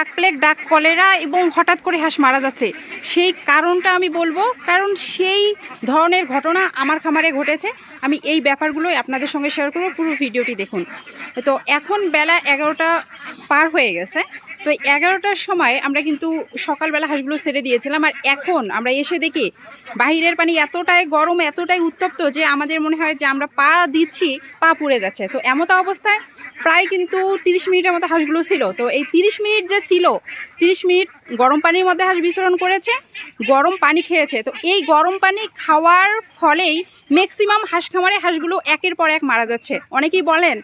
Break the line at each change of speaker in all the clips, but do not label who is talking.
ডাক প্লেগ ডাক কলেরা এবং হঠাৎ করে হাঁস মারা যাচ্ছে। সেই কারণটা আমি বলব, কারণ সেই ধরনের ঘটনা আমার খামারে ঘটেছে। আমি এই ব্যাপারগুলোই আপনাদের সঙ্গে শেয়ার করব, পুরো ভিডিওটি দেখুন। তো এখন বেলা এগারোটা পার হয়ে গেছে। তো এগারোটার সময় আমরা কিন্তু সকালবেলা হাঁসগুলো ছেড়ে দিয়েছিলাম, আর এখন আমরা এসে দেখি বাহিরের পানি এতটাই গরম, এতটাই উত্তপ্ত যে আমাদের মনে হয় যে আমরা পা দিচ্ছি, পা পুড়ে যাচ্ছে। তো এমতো অবস্থায় প্রায় কিন্তু তিরিশ মিনিটের মতো হাঁসগুলো ছিল। তো এই তিরিশ মিনিট যে ছিল, তিরিশ মিনিট গরম পানির মধ্যে হাঁস বিচরণ করেছে, গরম পানি খেয়েছে। তো এই গরম পানি খাওয়ার ফলেই ম্যাক্সিমাম হাঁস খামারে হাঁসগুলো একের পর এক মারা যাচ্ছে। অনেকেই বলেন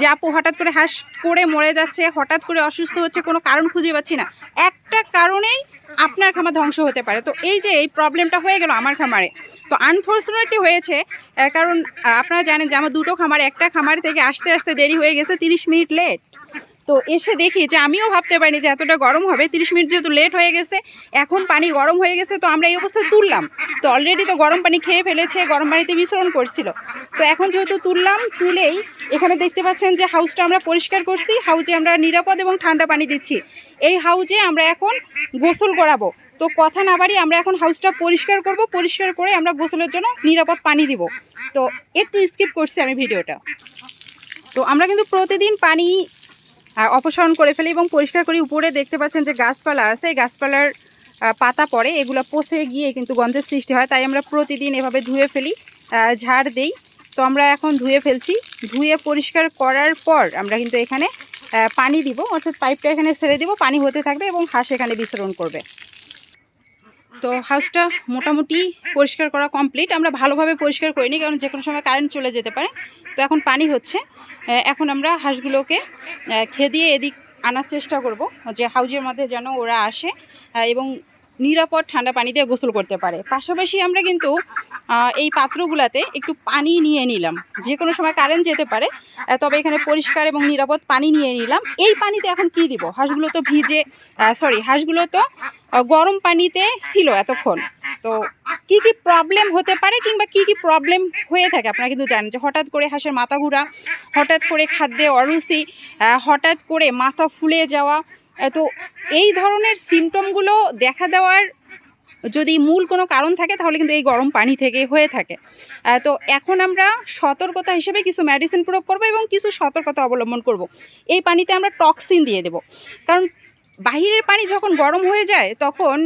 যে আপু হঠাৎ করে হাঁস করে মরে যাচ্ছে, হঠাৎ করে অসুস্থ হচ্ছে, কোনো কারণ খুঁজে পাচ্ছি না। একটা কারণেই আপনার খামার ধ্বংস হতে পারে। তো এই যে এই প্রবলেমটা হয়ে গেল আমার খামারে। তো আনফর্চুনেটলি হয়েছে কারণ আপনারা জানেন যে আমার দুটো খামার, একটা খামার থেকে আসতে আসতে দেরি হয়ে গেছে তিরিশ মিনিট লেট তো এসে দেখি যে আমিও ভাবতে পারিনি যে এতটা গরম হবে। তিরিশ মিনিট যেহেতু লেট হয়ে গেছে, এখন পানি গরম হয়ে গেছে, তো আমরা এই অবস্থায় তুললাম। তো অলরেডি তো গরম পানি খেয়ে ফেলেছে, গরম পানিতে মিশ্রণ করছিল। তো এখন যেহেতু তুললাম, তুলেই এখানে দেখতে পাচ্ছেন যে হাউসটা আমরা পরিষ্কার করছি হাউজে আমরা নিরাপদ এবং ঠান্ডা পানি দিচ্ছি। এই হাউজে আমরা এখন গোসল করাবো। তো কথা না বাড়ি আমরা এখন হাউসটা পরিষ্কার করব, পরিষ্কার করে আমরা গোসলের জন্য নিরাপদ পানি দিব। তো একটু স্কিপ করছি আমি ভিডিওটা তো আমরা কিন্তু প্রতিদিন পানি অপসারণ করে ফেলি এবং পরিষ্কার করি উপরে দেখতে পাচ্ছেন যে গাছপালা আছে, এই গাছপালার পাতা পড়ে, এগুলো পচে গিয়ে কিন্তু গন্ধের সৃষ্টি হয়, তাই আমরা প্রতিদিন এভাবে ধুয়ে ফেলি ঝাড় দেই। তো আমরা এখন ধুয়ে ফেলছি। ধুয়ে পরিষ্কার করার পর আমরা কিন্তু এখানে পানি দিব, অর্থাৎ পাইপটা এখানে ছেড়ে দিব, পানি হতে থাকবে এবং হাঁস এখানে বিচরণ করবে। তো হাউসটা মোটামুটি পরিষ্কার করা কমপ্লিট আমরা ভালোভাবে পরিষ্কার করিনি, কারণ যে কোনো সময় কারেন্ট চলে যেতে পারে। তো এখন পানি হচ্ছে। এখন আমরা হাঁসগুলোকে খেদিয়ে এদিক আনার চেষ্টা করব, যে হাউজের মধ্যে যেন ওরা আসে। এবং নিরাপদ ঠান্ডা পানি দিয়ে গোসল করতে পারে। পাশাপাশি আমরা কিন্তু এই পাত্রগুলোতে একটু পানি নিয়ে নিলাম। যে কোনো সময় কারেন্ট যেতে পারে তবে এখানে পরিষ্কার এবং নিরাপদ পানি নিয়ে নিলাম। এই পানিতে এখন কি দিব? হাঁসগুলো তো ভিজে সরি হাঁসগুলো তো গরম পানিতে ছিল এতক্ষণ। তো কি কি প্রবলেম হতে পারে কিংবা কি কি প্রবলেম হয়ে থাকে? আপনারা কিন্তু জানেন যে হঠাৎ করে হাঁসের মাথা ঘোরা, হঠাৎ করে খাদ্যে অরুচি হঠাৎ করে মাথা ফুলে যাওয়া তো এই ধরনের সিমটমগুলো দেখা দেওয়ার যদি মূল কোনো কারণ থাকে, তাহলে কিন্তু এই গরম পানি থেকে হয়ে থাকে। তো এখন আমরা সতর্কতা হিসেবে কিছু মেডিসিন প্রয়োগ করব এবং কিছু সতর্কতা অবলম্বন করব। এই পানিতে আমরা টক্সিন দিয়ে দেব। কারণ বাহিরের পানি যখন গরম হয়ে যায়, তখন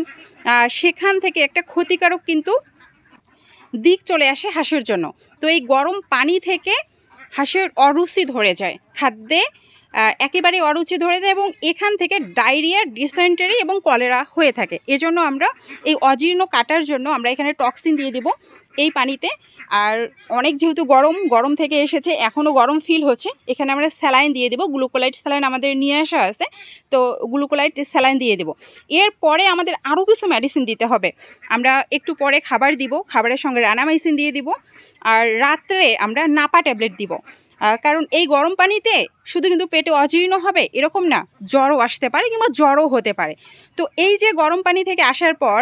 সেখান থেকে একটা ক্ষতিকারক কিন্তু দিক চলে আসে হাঁসের জন্য। তো এই গরম পানি থেকে হাঁসের অরুচি ধরে যায়। খাদ্যে একেবারে অরুচি ধরে যায় এবং এখান থেকে ডায়রিয়া ডিসেন্টারি এবং কলেরা হয়ে থাকে। এজন্য আমরা এই অজীর্ণ কাটার জন্য আমরা এখানে টক্সিন দিয়ে দেব। এই পানিতে। আর অনেক যেহেতু গরম গরম থেকে এসেছে, এখনও গরম ফিল হচ্ছে। এখানে আমরা স্যালাইন দিয়ে দেবো, গ্লুকোলাইট স্যালাইন আমাদের নিয়ে আসা আছে। তো গ্লুকোলাইট স্যালাইন দিয়ে দেবো। এরপরে আমাদের আরও কিছু মেডিসিন দিতে হবে। আমরা একটু পরে খাবার দিব, খাবারের সঙ্গে রানা রানামাইসিন দিয়ে দিব। আর রাত্রে আমরা নাপা ট্যাবলেট দিব। কারণ এই গরম পানিতে শুধু কিন্তু পেটে অজীর্ণ হবে, এরকম না, জ্বরও আসতে পারে কিংবা জ্বরও হতে পারে। তো এই যে গরম পানি থেকে আসার পর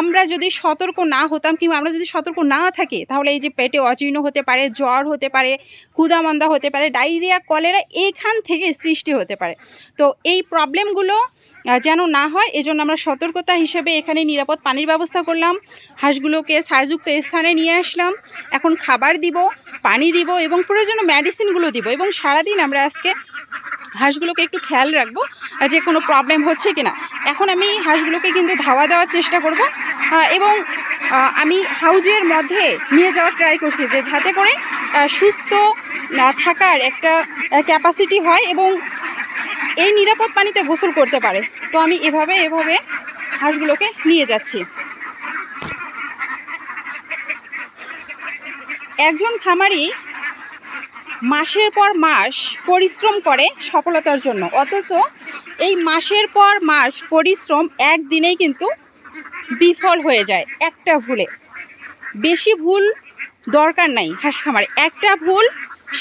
আমরা যদি সতর্ক না হতাম কিংবা আমরা যদি সতর্ক না থাকে, তাহলে এই যে পেটে অজীর্ণ হতে পারে, জ্বর হতে পারে ক্ষুদামন্দা হতে পারে, ডায়রিয়া, কলেরা এইখান থেকে সৃষ্টি হতে পারে। তো এই প্রবলেমগুলো যেন না হয়, এজন্য আমরা সতর্কতা হিসেবে এখানে নিরাপদ পানির ব্যবস্থা করলাম, হাঁসগুলোকে ছায়াযুক্ত স্থানে নিয়ে আসলাম, এখন খাবার দিব, পানি দিব এবং প্রয়োজনীয় মেডিসিনগুলো দিব এবং সারাদিন আমরা আজকে হাঁসগুলোকে একটু খেয়াল রাখব যে কোনো প্রবলেম হচ্ছে কি না এখন আমি হাঁসগুলোকে কিন্তু ধাওয়া দেওয়ার চেষ্টা করব এবং আমি হাউজের মধ্যে নিয়ে যাওয়ার ট্রাই করছি যে যাতে করে সুস্থ থাকার একটা ক্যাপাসিটি হয় এবং এই নিরাপদ পানিতে গোসল করতে পারে। তো আমি এভাবে এভাবে হাঁসগুলোকে নিয়ে যাচ্ছি। একজন খামারি মাসের পর মাস পরিশ্রম করে সফলতার জন্য, অথচ এই মাসের পর মাস পরিশ্রম একদিনেই কিন্তু বিফল হয়ে যায় একটা ভুলে। বেশি ভুল দরকার নাই হাঁস খামারে একটা ভুল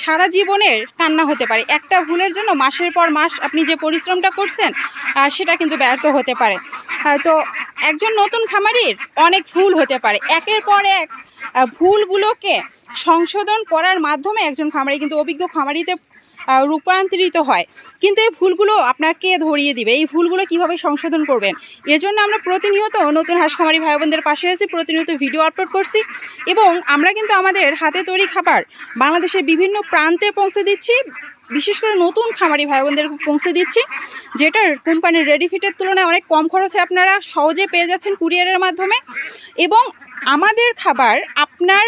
সারা জীবনের কান্না হতে পারে। একটা ভুলের জন্য মাসের পর মাস আপনি যে পরিশ্রমটা করছেন সেটা কিন্তু ব্যর্থ হতে পারে। তো একজন নতুন খামারির অনেক ভুল হতে পারে। একের পর এক ভুলগুলোকে সংশোধন করার মাধ্যমে একজন খামারি কিন্তু অভিজ্ঞ খামারিতে রূপান্তরিত হয়। কিন্তু এই ভুলগুলো আপনাকে ধরিয়ে দিবে। এই ভুলগুলো কীভাবে সংশোধন করবেন? এজন্য আমরা প্রতিনিয়ত নতুন হাঁস খামারি ভাই বোনদের পাশে আছি প্রতিনিয়ত ভিডিও আপলোড করছি এবং আমরা কিন্তু আমাদের হাতে তৈরি খাবার বাংলাদেশের বিভিন্ন প্রান্তে পৌঁছে দিচ্ছি। বিশেষ করে নতুন খামারি ভাই বোনদের পৌঁছে দিচ্ছি, যেটার কোম্পানির রেডিফিটের তুলনায় অনেক কম খরচে আপনারা সহজে পেয়ে যাচ্ছেন কুরিয়ারের মাধ্যমে। এবং আমাদের খাবার আপনার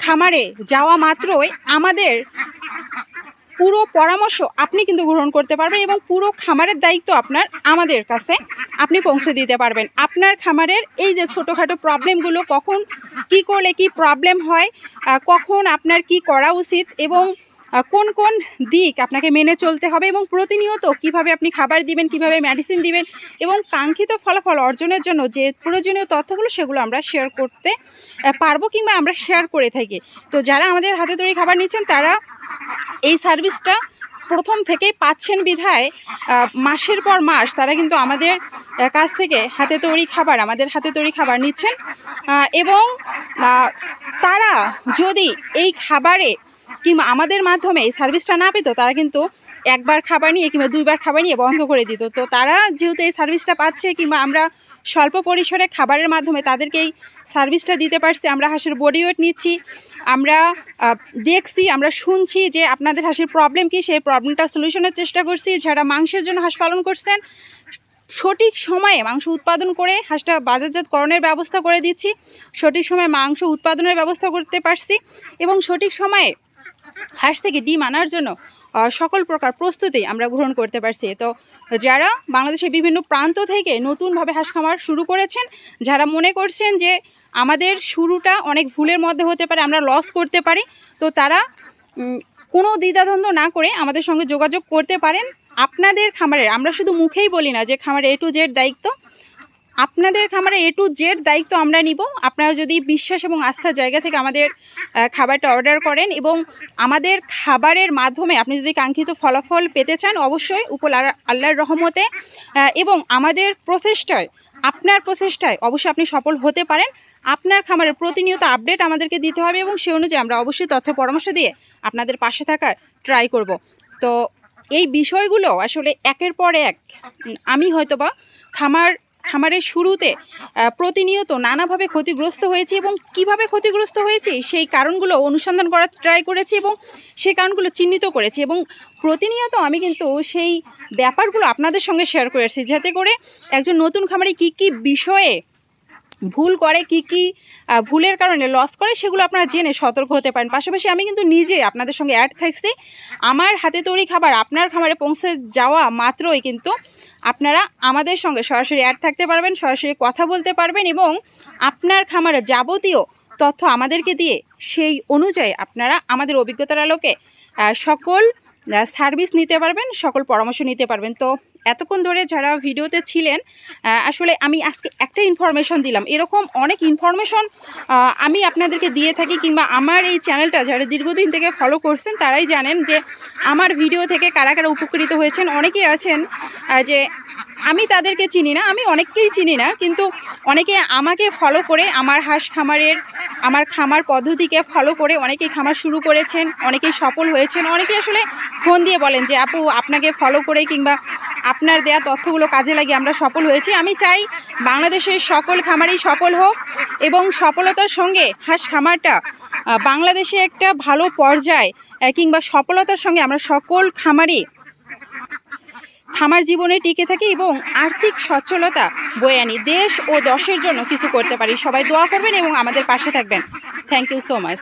খামারে যাওয়া মাত্রই আমাদের পুরো পরামর্শ আপনি কিন্তু গ্রহণ করতে পারবেন এবং পুরো খামারের দায়িত্ব আপনার, আমাদের কাছে আপনি পৌঁছে দিতে পারবেন। আপনার খামারের এই যে ছোটোখাটো প্রবলেমগুলো কখন কি করলে কি প্রবলেম হয় কখন আপনার কি করা উচিত এবং কোন কোন দিক আপনাকে মেনে চলতে হবে এবং প্রতিনিয়ত কীভাবে আপনি খাবার দিবেন, কীভাবে মেডিসিন দিবেন এবং কাঙ্ক্ষিত ফলাফল অর্জনের জন্য যে প্রয়োজনীয় তথ্যগুলো সেগুলো আমরা শেয়ার করতে পারব কিংবা আমরা শেয়ার করে থাকি। তো যারা আমাদের হাতে তৈরি খাবার নিচ্ছেন, তারা এই সার্ভিসটা প্রথম থেকেই পাচ্ছেন বিধায় মাসের পর মাস তারা কিন্তু আমাদের কাছ থেকে হাতে তৈরি খাবার, আমাদের হাতে তৈরি খাবার নিচ্ছেন। এবং তারা যদি এই খাবারে কিংবা আমাদের মাধ্যমে এই সার্ভিসটা না পেত, তারা কিন্তু একবার খাবার নিয়ে কিংবা দুইবার খাবার নিয়ে বন্ধ করে দিত। তো তারা যেহেতু এই সার্ভিসটা পাচ্ছে কিংবা আমরা স্বল্প পরিসরে খাবারের মাধ্যমে তাদেরকে এই সার্ভিসটা দিতে পারছি, আমরা হাঁসের বডি ওয়েট নিচ্ছি, আমরা দেখছি, আমরা শুনছি যে আপনাদের হাঁসের প্রবলেম কি, সেই প্রবলেমটা সলিউশনের চেষ্টা করছি, যারা মাংসের জন্য হাঁস পালন করছেন, সঠিক সময়ে মাংস উৎপাদন করে হাঁসটা বাজারজাতকরণের ব্যবস্থা করে দিচ্ছি, সঠিক সময়ে মাংস উৎপাদনের ব্যবস্থা করতে পারছি এবং সঠিক সময়ে হাঁস থেকে ডিম আনার জন্য সকল প্রকার প্রস্তুতি আমরা গ্রহণ করতে পারছি। তো যারা বাংলাদেশের বিভিন্ন প্রান্ত থেকে নতুনভাবে হাঁস খামার শুরু করেছেন, যারা মনে করছেন যে আমাদের শুরুটা অনেক ভুলের মধ্যে হতে পারে, আমরা লস করতে পারি, তো তারা কোনো দ্বিধাদ্বন্দ্ব না করে আমাদের সঙ্গে যোগাযোগ করতে পারেন। আপনাদের খামারের, আমরা শুধু মুখেই বলি না যে খামারে এ টু জেড দায়িত্ব আপনাদের খামারে এ টু জেড দায়িত্ব আমরা নিব। আপনারা যদি বিশ্বাস এবং আস্থার জায়গা থেকে আমাদের খাবারটা অর্ডার করেন এবং আমাদের খাবারের মাধ্যমে আপনি যদি কাঙ্ক্ষিত ফলাফল পেতে চান, অবশ্যই উপল আল্লাহর রহমতে এবং আমাদের প্রচেষ্টায়, আপনার প্রচেষ্টায় অবশ্যই আপনি সফল হতে পারেন। আপনার খামারের প্রতিনিয়ত আপডেট আমাদেরকে দিতে হবে এবং সে অনুযায়ী আমরা অবশ্যই তথ্য পরামর্শ দিয়ে আপনাদের পাশে থাকার ট্রাই করব। তো এই বিষয়গুলো আসলে একের পর এক আমি হয়তোবা খামার খামারের শুরুতে প্রতিনিয়ত নানাভাবে ক্ষতিগ্রস্ত হয়েছি এবং কীভাবে ক্ষতিগ্রস্ত হয়েছি সেই কারণগুলো অনুসন্ধান করার ট্রাই করেছি এবং সেই কারণগুলো চিহ্নিত করেছি এবং প্রতিনিয়ত আমি কিন্তু সেই ব্যাপারগুলো আপনাদের সঙ্গে শেয়ার করেছি যাতে করে একজন নতুন খামারে কি কি বিষয়ে ভুল করে কি কি ভুলের কারণে লস করে সেগুলো আপনারা জেনে সতর্ক হতে পারেন। পাশাপাশি আমি কিন্তু নিজে আপনাদের সঙ্গে অ্যাড থাকছি। আমার হাতে তৈরি খাবার, আপনার খামারে পৌঁছে যাওয়া মাত্রই কিন্তু আপনারা আমাদের সঙ্গে সরাসরি অ্যাড থাকতে পারবেন, সরাসরি কথা বলতে পারবেন এবং আপনার খামারে যাবতীয় তথ্য আমাদেরকে দিয়ে সেই অনুযায়ী আপনারা আমাদের অভিজ্ঞতার আলোকে সকল সার্ভিস নিতে পারবেন, সকল পরামর্শ নিতে পারবেন। তো এতক্ষণ ধরে যারা ভিডিওতে ছিলেন আসলে আমি আজকে একটা ইনফরমেশন দিলাম। এরকম অনেক ইনফরমেশন আমি আপনাদেরকে দিয়ে থাকি কিংবা আমার এই চ্যানেলটা যারা দীর্ঘদিন থেকে ফলো করছেন, তারাই জানেন যে আমার ভিডিও থেকে কারা কারা উপকৃত হয়েছেন। অনেকেই আছেন যে আমি তাদেরকে চিনি না, আমি অনেককেই চিনি না, কিন্তু অনেকে আমাকে ফলো করে আমার হাঁস খামারের আমার খামার পদ্ধতিকে ফলো করে অনেকেই খামার শুরু করেছেন, অনেকেই সফল হয়েছেন, অনেকেই আসলে ফোন দিয়ে বলেন যে, আপু, আপনাকে ফলো করে কিংবা আপনার দেয়া তথ্যগুলো কাজে লাগিয়ে আমরা সফল হয়েছি। আমি চাই বাংলাদেশের সকল খামারই সফল হোক এবং সফলতার সঙ্গে হাঁস খামারটা বাংলাদেশে একটা ভালো পর্যায় কিংবা সফলতার সঙ্গে আমরা সকল খামারই খামার জীবনে টিকে থাকি এবং আর্থিক সচ্ছলতা বয়ে আনি। দেশ ও দশের জন্য কিছু করতে পারি। সবাই দোয়া করবেন এবং আমাদের পাশে থাকবেন। Thank you so much